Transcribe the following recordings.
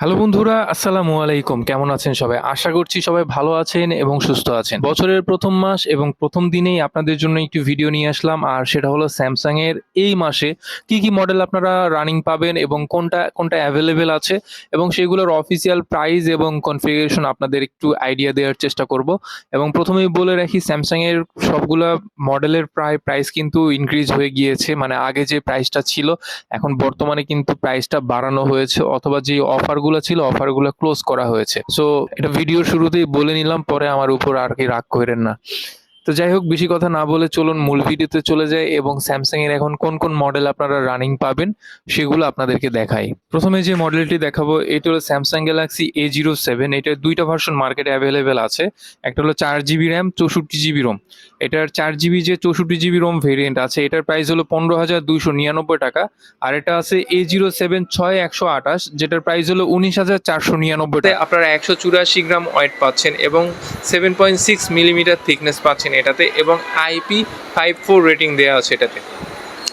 Hello বন্ধুরা, আসসালামু আলাইকুম। কেমন আছেন সবাই? আশা করছি সবাই ভালো আছেন এবং সুস্থ আছেন। বছরের প্রথম মাস এবং প্রথম দিনেই আপনাদের জন্য একটি ভিডিও নিয়ে আসলাম, আর সেটা হলো স্যামসাং এর এই মাসে কি কি মডেল আপনারা রানিং পাবেন এবং কোনটা কোনটা অ্যাভেলেবেল আছে এবং সেগুলোর অফিসিয়াল প্রাইস এবং কনফিগারেশন আপনাদের একটু আইডিয়া দেওয়ার চেষ্টা করব। এবং প্রথমেই বলে রাখি স্যামসাং এর সবগুলা মডেলের প্রায় প্রাইস কিন্তু ইনক্রিজ হয়ে গিয়েছে। মানে আগে যে প্রাইসটা ছিল, এখন বর্তমানে কিন্তু প্রাইসটা বাড়ানো হয়েছে, অথবা যে অফারগুলো ছিল অফারগুলো ক্লোজ করা হয়েছে। সো এটা ভিডিও শুরুতেই বলে নিলাম, পরে আমার উপর আর কি রাগ করেন না। তো যাই হোক, বেশি কথা না বলে চলুন মূল ভিডিওতে চলে যাই এবং স্যামসাং এর এখন কোন কোন মডেল আপনারা রানিং পাবেন সেগুলো আপনাদেরকে দেখাই। প্রথমে যে মডেলটি দেখাবো, এটা হলো Samsung Galaxy A zero seven এটার দুইটা ভার্সন মার্কেটে অ্যাভেলেবেল আছে। একটা হলো চার জিবি র্যাম চৌষট্টি জিবি রোম এটার চার জিবি যে চৌষট্টি জিবি রোম ভেরিয়েন্ট আছে, এটার প্রাইস হলো পনেরো হাজার দুইশো নিরানব্বই টাকা। আর এটা আছে এ জিরো সেভেন ছয় একশো আঠাশ, যেটার প্রাইস হলো উনিশ হাজার চারশো নিরানব্বই আপনারা একশো চুরাশি গ্রাম ওয়েট পাচ্ছেন এবং seven point six millimetre thickness পাচ্ছেন এটাতে এবং আইপি ফাইভ ফোর রেটিং দেওয়া আছে এটাতে।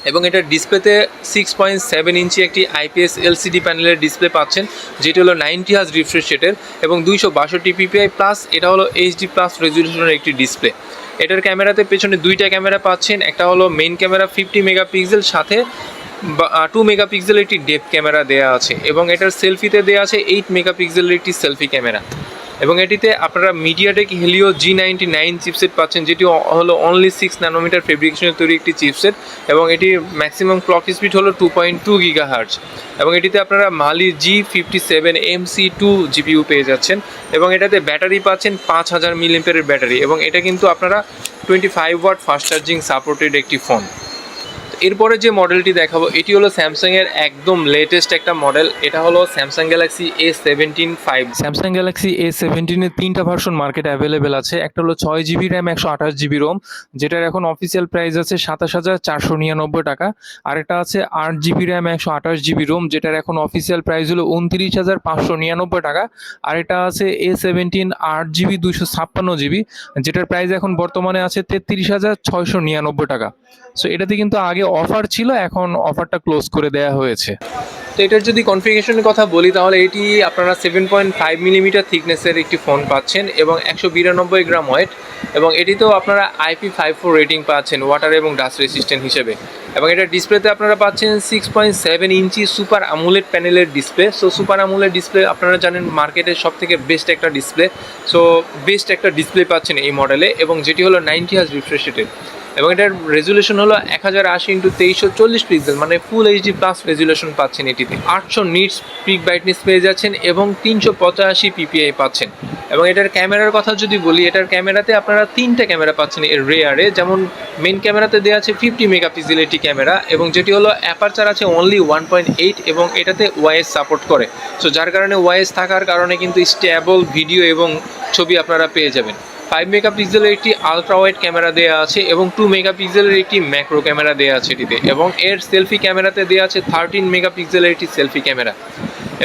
এবং এটার ডিসপ্লেতে সিক্স পয়েন্ট সেভেন ইঞ্চি একটি আইপিএস এলসিডি প্যানেলের ডিসপ্লে পাচ্ছেন, যেটি হলো নাইনটি হাজ রিফ্রেশ রেটের এবং দুইশো বাষট্টি পিপিআই প্লাস এটা হলো এইচডি প্লাস রেজলিউশনের একটি ডিসপ্লে এটার ক্যামেরাতে পেছনে দুইটা ক্যামেরা পাচ্ছেন, একটা হলো মেইন ক্যামেরা ফিফটি মেগাপিক্সেল সাথে টু মেগাপিক্সেলের একটি ডেপ ক্যামেরা দেওয়া আছে এবং এটার সেলফিতে দেওয়া আছে এইট মেগাপিক্সেলের একটি সেলফি ক্যামেরা। এবং এটিতে আপনারা MediaTek Helio G ninety nine chipset পাচ্ছেন, যেটি হলো অনলি সিক্স ন্যানোমিটার ফেব্রিকেশনের তৈরি একটি চিপসেট এবং এটির ম্যাক্সিমাম ক্লক স্পিড হলো two point two giga hertz এবং এটিতে আপনারা Mali G fifty seven M C two GPU পেয়ে যাচ্ছেন এবং এটাতে ব্যাটারি পাচ্ছেন পাঁচ হাজার মিলিমিটারের ব্যাটারি এবং এটা কিন্তু আপনারা twenty five watt fast charging supported একটি ফোন এরপরে যে মডেলটি দেখাবো, এটি হলো স্যামসাং এর একদম লেটেস্ট একটা মডেল এটা হলো Samsung Galaxy A seventeen five Samsung Galaxy A সেভেন্টিনের তিনটা ভার্সন মার্কেটে অ্যাভেলেবেল আছে। একটা হলো ছয় জিবি র্যাম একশো আঠাশ জিবি রোম যেটার এখন অফিসিয়াল প্রাইস আছে সাতাশ হাজার চারশো নিরানব্বই টাকা। আর একটা আছে আট জিবি র্যাম একশো আঠাশ জিবি রোম যেটার এখন অফিসিয়াল প্রাইস হলো উনত্রিশ হাজার পাঁচশো নিরানব্বই টাকা। আর এটা আছে এ সেভেন্টিন আট জিবি দুইশো ছাপ্পান্ন জিবি যেটার প্রাইস এখন বর্তমানে আছে তেত্রিশ হাজার ছয়শো নিরানব্বই টাকা। সো এটাতে কিন্তু আগে অফার ছিল, এখন অফারটা ক্লোজ করে দেওয়া হয়েছে। তো এটার যদি কনফিগারেশনের কথা বলি, তাহলে এটি আপনারা সেভেন পয়েন্ট ফাইভ মিলিমিটার থিকনেসের একটি ফোন পাচ্ছেন এবং একশো বিরানব্বই গ্রাম ওয়েট এবং এটিতেও আপনারা আইপি ফাইভ ফোর রেটিং পাচ্ছেন ওয়াটার এবং ডাস্ট রেসিস্ট্যান্ট হিসেবে। এবং এটার ডিসপ্লেতে আপনারা পাচ্ছেন six point seven inch super AMOLED প্যানেলের display so super AMOLED display আপনারা জানেন মার্কেটের সব থেকে বেস্ট একটা ডিসপ্লে সো বেস্ট একটা ডিসপ্লে পাচ্ছেন এই মডেলে এবং যেটি হলো নাইনটি হাজ রিফ্রেশ রেটেড এবং এটার রেজুলেশন হলো এক হাজার আশি ইন্টু তেইশশো চল্লিশ পিক্সেল মানে ফুল এইচডি প্লাস রেজুলেশন পাচ্ছেন এটিতে। আটশো নিটস পিক ব্রাইটনেস পেয়ে যাচ্ছেন এবং তিনশো পঁচাশি পিপিআই পাচ্ছেন। এবং এটার ক্যামেরার কথা যদি বলি, এটার ক্যামেরাতে আপনারা তিনটা ক্যামেরা পাচ্ছেন এর রেয়ারে যেমন মেন ক্যামেরাতে দেওয়া আছে ফিফটি মেগাপিক্সেল একটি ক্যামেরা এবং যেটি হলো অ্যাপারচার আছে অনলি ওয়ান পয়েন্ট এইট এবং এটাতে ওয়াইএস সাপোর্ট করে। সো যার কারণে ওয়াইএস থাকার কারণে কিন্তু স্টেবল ভিডিও এবং ছবি আপনারা পেয়ে যাবেন। ফাইভ মেগাপিক্সেলের একটি আলট্রা ওয়াইড ক্যামেরা দেওয়া আছে এবং টু মেগাপিক্সেলের একটি ম্যাক্রো ক্যামেরা দেওয়া আছে এটিতে এবং এর সেলফি ক্যামেরাতে দেওয়া আছে থার্টিন মেগাপিক্সেলের একটি সেলফি ক্যামেরা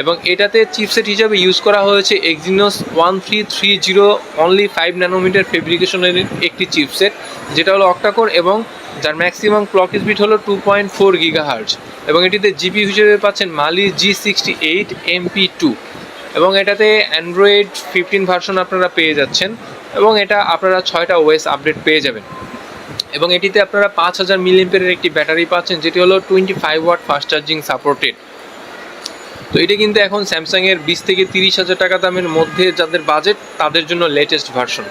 এবং এটাতে চিপসেট হিসাবে ইউজ করা হয়েছে Exynos one three three zero only five nanometre ফেব্রিকেশনের একটি চিপসেট যেটা হলো অক্টাকোর এবং যার ম্যাক্সিমাম ক্লক স্পিড হলো two point four giga hertz এবং এটিতে জিপি হিসেবে পাচ্ছেন Mali G sixty eight MP two এবং এটাতে অ্যান্ড্রয়েড ফিফটিন ভার্সন আপনারা পেয়ে যাচ্ছেন। এবং এটা আপনারা ছয়টা ওয়েস আপডেট পেয়ে যাবেন। এবং এটিতে আপনারা পাঁচ হাজার মিলিমিটারের একটি ব্যাটারি পাচ্ছেন, যেটি হলো twenty five watt fast charging supported তো এটা কিন্তু এখন স্যামসাংয়ের বিশ থেকে তিরিশ হাজার টাকা দামের মধ্যে যাদের বাজেট তাদের জন্য লেটেস্ট ভার্সন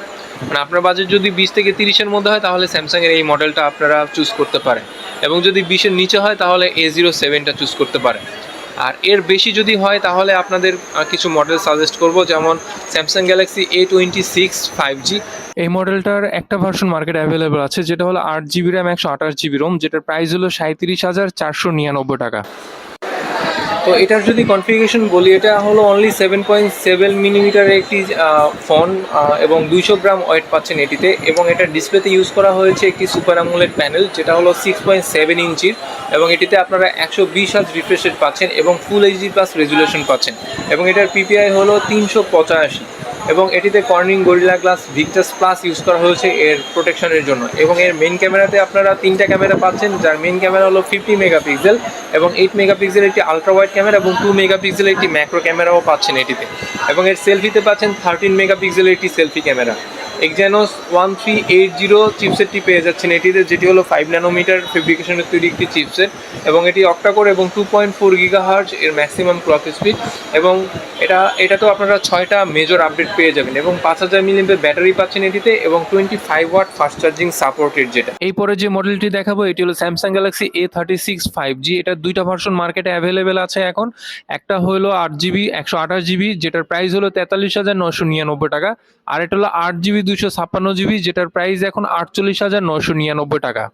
মানে আপনার বাজেট যদি বিশ থেকে তিরিশের মধ্যে হয়, তাহলে স্যামসাংয়ের এই মডেলটা আপনারা চুজ করতে পারেন। এবং যদি বিশের নিচে হয়, তাহলে এ জিরো সেভেনটা চুজ করতে পারেন। আর এর বেশি যদি হয় তাহলে আপনাদের কিছু মডেল সাজেস্ট করব, যেমন Samsung Galaxy A twenty six five G এই মডেলটার একটা ভার্সন মার্কেট অ্যাভেলেবেল আছে, যেটা হলো আট জিবি র্যাম একশো আঠাশ জিবি রোম যেটার প্রাইস হলো সাঁত্রিশ হাজার চারশো নিরানব্বই টাকা। তো এটার যদি কনফিগারেশন বলি, এটা হলো অনলি সেভেন পয়েন্ট সেভেন মিলিমিটারের একটি ফোন এবং দুইশো গ্রাম ওয়েট পাচ্ছেন এটিতে, এবং এটা ডিসপ্লেতে ইউজ করা হয়েছে একটি সুপার আমুলেট প্যানেল যেটা হলো সিক্স পয়েন্ট সেভেন ইঞ্চির, এবং এটিতে আপনারা একশো বিশ হাজ রিফ্রেশ পাচ্ছেন, এবং ফুল এইচডি প্লাস রেজুলেশন পাচ্ছেন, এবং এটার পিপিআই হলো তিনশো পঁচাশি। এবং এটিতে Corning Gorilla Glass Victus plus use করা হয়েছে এর প্রোটেকশনের জন্য। এবং এর মেন ক্যামেরাতে আপনারা তিনটা ক্যামেরা পাচ্ছেন, যার মেন ক্যামেরা হলো ফিফটি মেগাপিক্সেল এবং এইট মেগাপিক্সেল একটি আলট্রা ওয়াইড ক্যামেরা এবং টু মেগাপিক্সেল একটি ম্যাক্রো ক্যামেরাও পাচ্ছেন এটিতে। এবং এর সেলফিতে পাচ্ছেন থার্টিন মেগাপিক্সেলের একটি selfie camera Exynos one three eight zero চিপসেটটি পেয়ে যাচ্ছেন। এটিতে যেটি হলো ফাইভ ন্যানোমিটার ফেব্রিকেশনের তৈরি একটি চিপসেট এবং এটি অক্টাকোর এবং two point four giga hertz এর ম্যাক্সিমাম ক্লক স্পিড এবং এটা এটা তো আপনারা ছয়টা মেজর আপডেট পেয়ে যাবেন এবং পাঁচ হাজার মিলিয়নের ব্যাটারি পাচ্ছেন এটিতে এবং twenty five watt fast charging supported যেটা। এই পরে যে মডেলটি দেখাবো, এটি হলো Samsung Galaxy A thirty six five G এটার দুইটা ভার্সন মার্কেটে অ্যাভেলেবেল আছে এখন। একটা হলো আট জিবি একশো আঠাশ জিবি যেটার প্রাইস হলো তেতাল্লিশ হাজার নশো নিরানব্বই টাকা। আর এটা হলো আট জিবি দুশো ছাপ্পান্ন জিবি, যেটার প্রাইস এখন আটচল্লিশ হাজার নশো নিরানব্বই টাকা।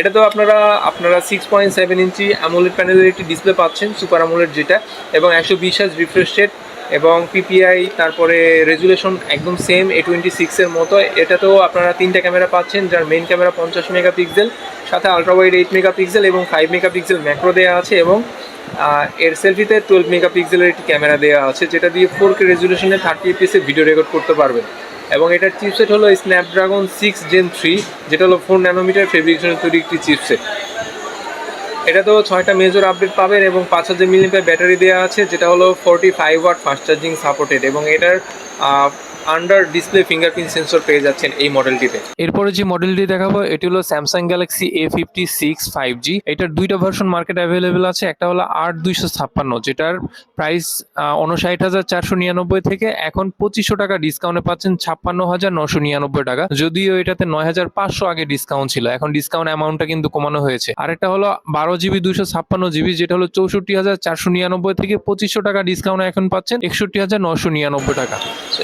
এটা তো আপনারা আপনারা six point seven inch AMOLED প্যানেলের একটি ডিসপ্লে পাচ্ছেন সুপার অ্যামোলেড যেটা, এবং একশো বিশ হাজ রিফ্রেশ রেট এবং পিপিআই তারপরে রেজুলেশন একদম সেম এ টোয়েন্টি সিক্সের মতো। এটাতেও আপনারা তিনটা ক্যামেরা পাচ্ছেন, যার মেইন ক্যামেরা পঞ্চাশ মেগাপিক্সেল, সাথে আলট্রা ওয়াইড এইট মেগাপিক্সেল এবং ফাইভ মেগাপিক্সেল ম্যাক্রো দেওয়া আছে, এবং এর সেলফিতে টুয়েলভ মেগাপিক্সেলের একটি ক্যামেরা দেওয়া আছে, যেটা দিয়ে ফোর কে রেজুলেশনে থার্টি এপিএসে ভিডিও রেকর্ড করতে পারবেন। এবং এটার চিপসেট হলো স্ন্যাপড্রাগন সিক্স জেন থ্রি যেটা হলো ফোর ন্যানোমিটার ফেব্রিকেশনের তৈরি একটি চিপসেট এটা তো ছয়টা মেজর আপডেট পাবেন এবং পাঁচ হাজার মিলিমিটার ব্যাটারি দেওয়া আছে, যেটা হলো forty five watt fast charging supported এবং এটার আন্ডার ডিসপ্লে ফিঙ্গারপ্রিন্ট সেন্সর পেয়ে যাচ্ছেন এই মডেলটিতে এরপরে যে মডেলটি দেখাবো, এটি হলো Samsung Galaxy A fifty six five G এটার দুইটা ভার্সন মার্কেট অ্যাভেলেবেল আছে, একটা হলো আট দুইশো ছাপ্পান্ন, যেটার প্রাইস উনষাট হাজার চারশো নিরানব্বই থেকে এখন পঁচিশশো টাকা ডিসকাউন্টে পাচ্ছেন ছাপ্পান্ন হাজার নশো নিরানব্বই টাকা। যদিও এটাতে নয় হাজার পাঁচশো আগে ডিসকাউন্ট ছিল, এখন ডিসকাউন্ট অ্যামাউন্টটা কিন্তু কমানো হয়েছে। আরেকটা হলো বারো জিবি দুইশো ছাপ্পান্ন জিবি, যেটা হলো চৌষট্টি হাজার চারশো নিরানব্বই থেকে পঁচিশশো টাকা ডিসকাউন্ট এখন পাচ্ছেন একষট্টি হাজার নশো নিরানব্বই টাকা।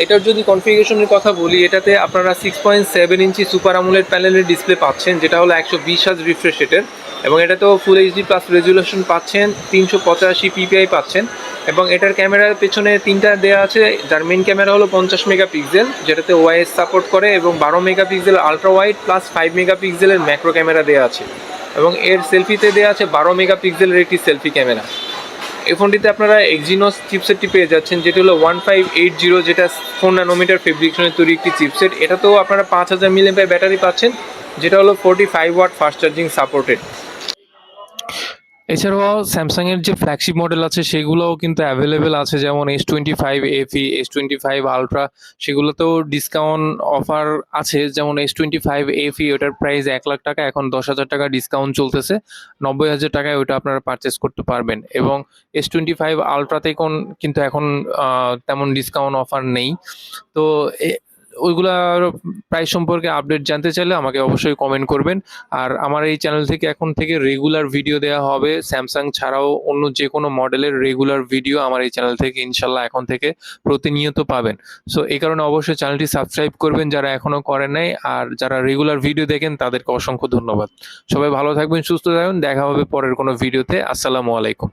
এটার যদি কনফিগারেশনের কথা বলি, এটাতে আপনারা six point seven inch super AMOLED প্যানেলের ডিসপ্লে পাচ্ছেন, যেটা হলো একশো বিশ হাজ রিফ্রেশ রেটের এবং এটাতেও ফুল এইচডি প্লাস রেজুলেশন পাচ্ছেন, তিনশো পঁচাশি পিপিআই পাচ্ছেন। এবং এটার ক্যামেরার পেছনে তিনটা দেওয়া আছে, যার মেন ক্যামেরা হলো পঞ্চাশ মেগাপিক্সেল যেটাতে ওয়াইএস সাপোর্ট করে, এবং বারো megapixel ultra wide plus five মেগাপিক্সেলের ম্যাক্রো ক্যামেরা দেওয়া আছে। এবং এর সেলফিতে দেওয়া আছে বারো মেগাপিক্সেলের একটি সেলফি ক্যামেরা এই ফোনটিতে আপনারা এক্সিনোস চিপসেটটি পেয়ে যাচ্ছেন, যেটি হলো ওয়ান ফাইভ এইট জিরো যেটা ফোর ন্যানোমিটার ফেব্রিকেশনের তৈরি একটি চিপসেট এটাতেও আপনারা পাঁচ হাজার মিলিয়ামের ব্যাটারি পাচ্ছেন, যেটা হলো forty five watt fast charging supported এছাড়াও স্যামসাং এর যে ফ্ল্যাগশিপ মডেল আছে, সেগুলোও কিন্তু অ্যাভেলেবেল আছে, যেমন S twenty five FE S twenty five ultra সেগুলোতেও ডিসকাউন্ট অফার আছে। যেমন এস টোয়েন্টি ফাইভ এফি ওটার প্রাইস এক লাখ টাকা, এখন দশ হাজার টাকা ডিসকাউন্ট চলতেছে। নব্বই হাজার টাকায় ওটা আপনারা পারচেস করতে পারবেন। এবং এস টোয়েন্টি ফাইভ আলট্রাতে কোন কিন্তু এখন তেমন ডিসকাউন্ট অফার নেই। তো ওইগুলার প্রাইস সম্পর্কে আপডেট জানতে চাইলে আমাকে অবশ্যই কমেন্ট করবেন। আর আমার এই চ্যানেল থেকে এখন থেকে রেগুলার ভিডিও দেওয়া হবে। স্যামসাং ছাড়াও অন্য যে কোনো মডেলের রেগুলার ভিডিও আমার এই চ্যানেল থেকে ইনশাল্লাহ এখন থেকে প্রতিনিয়ত পাবেন। সো এই কারণে অবশ্যই চ্যানেলটি সাবস্ক্রাইব করবেন যারা এখনও করেন নাই। আর যারা রেগুলার ভিডিও দেখেন, তাদেরকে অসংখ্য ধন্যবাদ। সবাই ভালো থাকবেন, সুস্থ থাকবেন দেখা হবে পরের কোনো ভিডিওতে আসসালামু আলাইকুম।